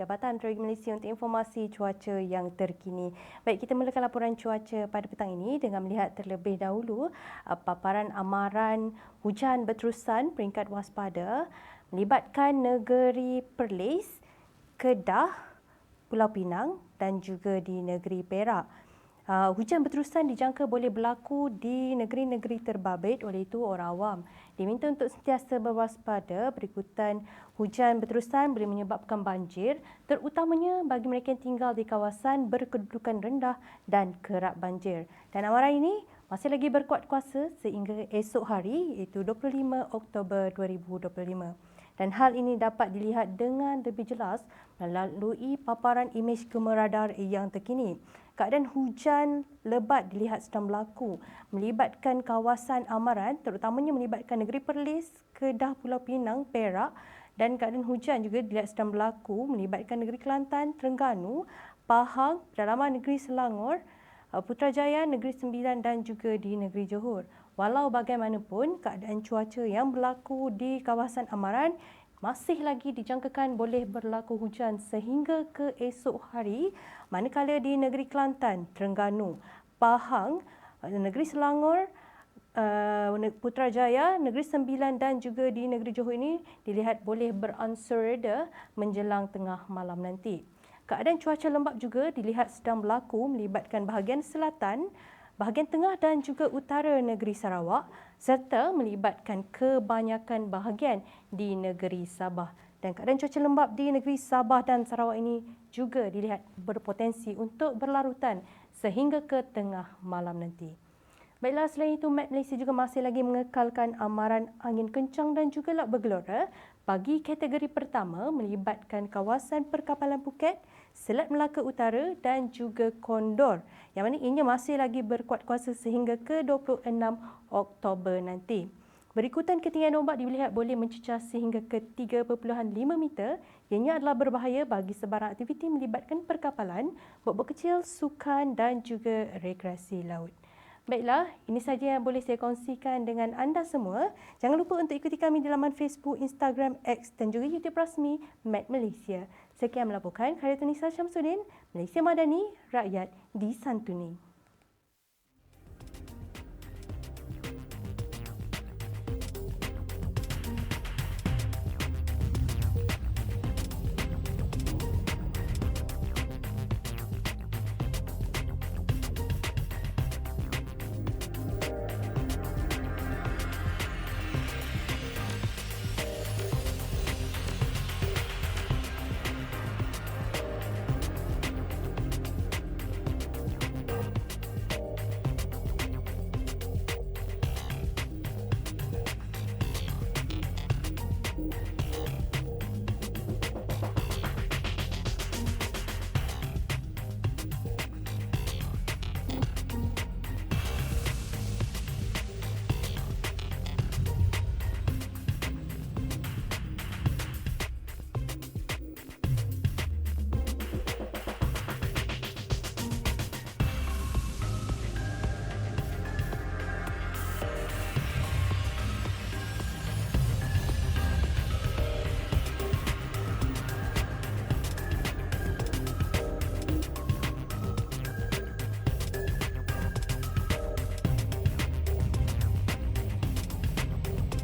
Jabatan Meteorologi Malaysia untuk informasi cuaca yang terkini. Baik, kita mulakan laporan cuaca pada petang ini dengan melihat terlebih dahulu uh, paparan amaran hujan berterusan peringkat waspada melibatkan negeri Perlis, Kedah, Pulau Pinang dan juga di negeri Perak. Uh, hujan berterusan dijangka boleh berlaku di negeri-negeri terbabit. Oleh itu orang awam diminta untuk sentiasa berwaspada. Berikutan hujan berterusan boleh menyebabkan banjir terutamanya bagi mereka yang tinggal di kawasan berkedudukan rendah dan kerap banjir. Dan amaran ini masih lagi berkuat kuasa sehingga esok hari iaitu 25 Oktober 2025 dan hal ini dapat dilihat dengan lebih jelas melalui paparan imej kamera radar yang terkini. Keadaan hujan lebat dilihat sedang berlaku melibatkan kawasan amaran terutamanya melibatkan negeri Perlis, Kedah, Pulau Pinang, Perak dan keadaan hujan juga dilihat sedang berlaku melibatkan negeri Kelantan, Terengganu, Pahang, pedalaman negeri Selangor, Putrajaya, Negeri Sembilan dan juga di Negeri Johor. Walau bagaimanapun, keadaan cuaca yang berlaku di kawasan Amaran masih lagi dijangkakan boleh berlaku hujan sehingga ke esok hari manakala di negeri Kelantan, Terengganu, Pahang, negeri Selangor, uh, Putrajaya, Negeri Sembilan dan juga di Negeri Johor ini dilihat boleh beransur reda menjelang tengah malam nanti. Keadaan cuaca lembap juga dilihat sedang berlaku melibatkan bahagian selatan, bahagian tengah dan juga utara negeri Sarawak serta melibatkan kebanyakan bahagian di negeri Sabah. Dan keadaan cuaca lembap di negeri Sabah dan Sarawak ini juga dilihat berpotensi untuk berlarutan sehingga ke tengah malam nanti. Baiklah, selain itu, Met Malaysia juga masih lagi mengekalkan amaran angin kencang dan juga lak bergelora bagi kategori pertama melibatkan kawasan perkapalan Phuket, Selat Melaka Utara dan juga Kondor yang mana ianya masih lagi berkuat kuasa sehingga ke 26 Oktober nanti. Berikutan ketinggian ombak dilihat boleh mencecah sehingga ke 3.5 meter. Ianya adalah berbahaya bagi sebarang aktiviti melibatkan perkapalan, bot-bot kecil, sukan dan juga rekreasi laut. Baiklah, ini saja yang boleh saya kongsikan dengan anda semua. Jangan lupa untuk ikuti kami di laman Facebook, Instagram, X dan juga YouTube rasmi Met Malaysia. Sekian melaporkan Khariatunisa Syamsuddin, Malaysia Madani, Rakyat di Santuni.